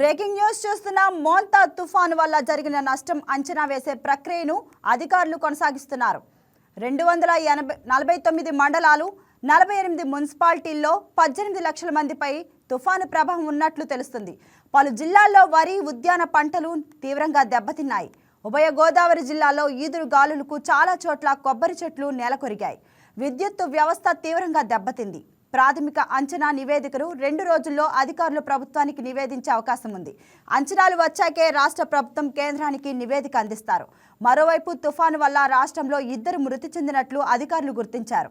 Breaking news చూస్తున్న మోంతా తుఫాను వల్ల జరిగిన నష్టం అంచనా వేసే ప్రక్రియను అధికారులు కొనసాగిస్తున్నారు. రెండు వందల ఎనభై నలభై తొమ్మిది మండలాలు నలభై ఎనిమిది మున్సిపాలిటీల్లో పద్దెనిమిది లక్షల మందిపై తుఫాను ప్రభావం ఉన్నట్లు తెలుస్తుంది. పలు జిల్లాల్లో వరి ఉద్యాన పంటలు తీవ్రంగా దెబ్బతిన్నాయి. ఉభయ గోదావరి జిల్లాలో ఈదురు గాలులకు చాలా చోట్ల కొబ్బరి చెట్లు నేలకొరిగాయి. విద్యుత్తు వ్యవస్థ తీవ్రంగా దెబ్బతింది. ప్రాథమిక అంచనా నివేదికను రెండు రోజుల్లో అధికారులు ప్రభుత్వానికి నివేదించే అవకాశం ఉంది. అంచనాలు వచ్చాకే రాష్ట్ర ప్రభుత్వం కేంద్రానికి నివేదిక అందిస్తారు. మరోవైపు తుఫాను వల్ల రాష్ట్రంలో ఇద్దరు మృతి చెందినట్లు అధికారులు గుర్తించారు.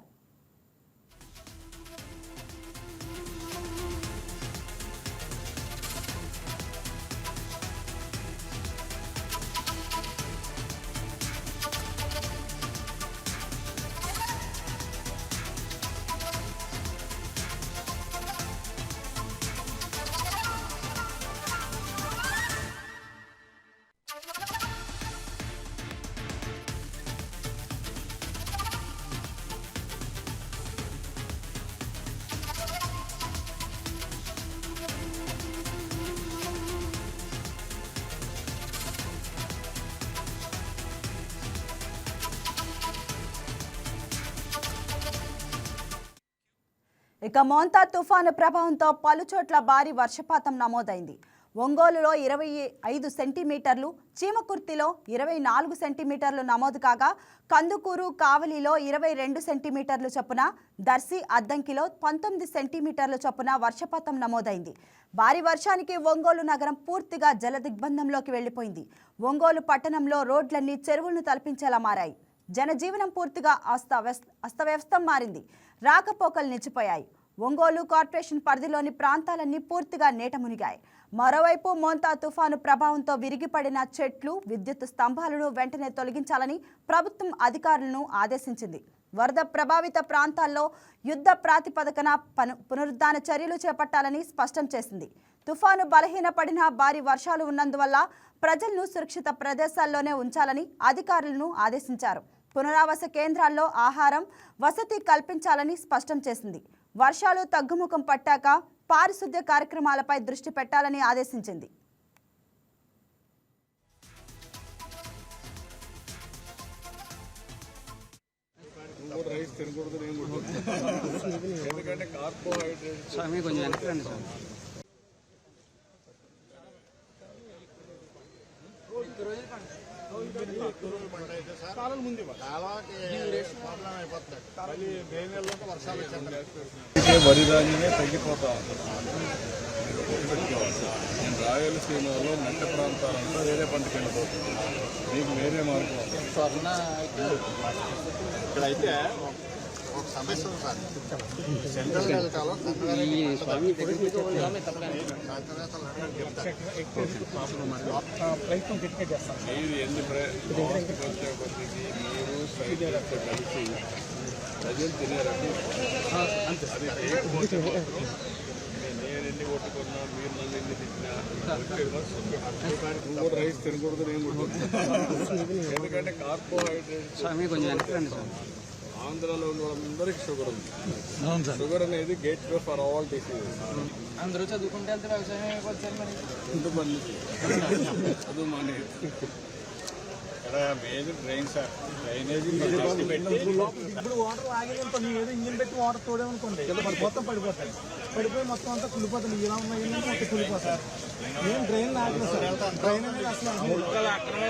ఇక మోంతా తుఫాను ప్రభావంతో పలుచోట్ల భారీ వర్షపాతం నమోదైంది. ఒంగోలులో ఇరవై ఐదు సెంటీమీటర్లు చీమకుర్తిలో ఇరవై నాలుగు సెంటీమీటర్లు నమోదు కాగా కందుకూరు కావలిలో ఇరవై రెండు సెంటీమీటర్లు చొప్పున దర్శి అద్దంకిలో పంతొమ్మిది సెంటీమీటర్ల చొప్పున వర్షపాతం నమోదైంది. భారీ వర్షానికి ఒంగోలు నగరం పూర్తిగా జలదిగ్బంధంలోకి వెళ్ళిపోయింది ఒంగోలు పట్టణంలో రోడ్లన్నీ చెరువులను తలపించేలా మారాయి. జనజీవనం పూర్తిగా అస్తవ్యస్త అస్తవ్యస్తం మారింది. రాకపోకలు నిలిచిపోయాయి. ఒంగోలు కార్పొరేషన్ పరిధిలోని ప్రాంతాలన్నీ పూర్తిగా నీట మునిగాయి. మరోవైపు మోంతా తుఫాను ప్రభావంతో విరిగిపడిన చెట్లు విద్యుత్ స్తంభాలను వెంటనే తొలగించాలని ప్రభుత్వం అధికారులను ఆదేశించింది. వరద ప్రభావిత ప్రాంతాల్లో యుద్ధ ప్రాతిపదికన పను పునరుద్ధాన చర్యలు చేపట్టాలని స్పష్టం చేసింది. తుఫాను బలహీనపడిన భారీ వర్షాలు ఉన్నందువల్ల ప్రజలను సురక్షిత ప్రదేశాల్లోనే ఉంచాలని అధికారులను ఆదేశించారు. పునరావాస కేంద్రాల్లో ఆహారం వసతి కల్పించాలని స్పష్టం చేసింది. వర్షాలు తగ్గుముఖం పట్టాక పారిశుద్ధ్య కార్యక్రమాలపై దృష్టి పెట్టాలని ఆదేశించింది. ఎందుకంటే కార్బోహైడ్రేట్స్ కొంచెం కాలం ముందు మళ్ళీ మే నెలలో వర్షాలు వరి ధాన్యమే తగ్గిపోతా నేను రాయలసీమలో మెట్ట ప్రాంతాలంతా వేరే పంటకి వెళ్ళిపోతుంది. మీకు వేరే మార్గం. ఇక్కడైతే ఒక సమస్య ఉంది సార్ సెంట్రల్ వెళ్తాలో ఈ మీరు ఎన్ని కలిసి ప్రజలు నేను ఎన్ని కొట్టుకున్నా మీరు నన్ను ఎన్ని తిట్టినా నువ్వు రైస్ తినకూడదు నేను ఎందుకంటే కార్బోహైడ్రేట్స్ కొంచెం సార్. ఆంధ్రాలో ఉన్న వాళ్ళందరికీ షుగర్ ఉంది. షుగర్ అనేది gateway for all diseases. అందరూ చదువుకుంటే వెళ్తే వ్యవసాయం మరి. ఇంతమంది చదువు మానే ఇక్కడ మెయిన్ డ్రైన్ సార్. డ్రైనేజీ ఇప్పుడు వాటర్ ఆగేదంతా నీ ఏదో ఇంజిన్ పెట్టి వాటర్ తోడేమనుకోండి మొత్తం పడిపోతాయి. పడిపోయి మొత్తం అంతా కులిపోతుంది ఇలా ఉన్నాయి మొత్తం కులిపోతాయి ఏం డ్రైన్ ఆగలేదు సార్. డ్రైన్ అనేది అసలు మురికాల ఆక్రమణ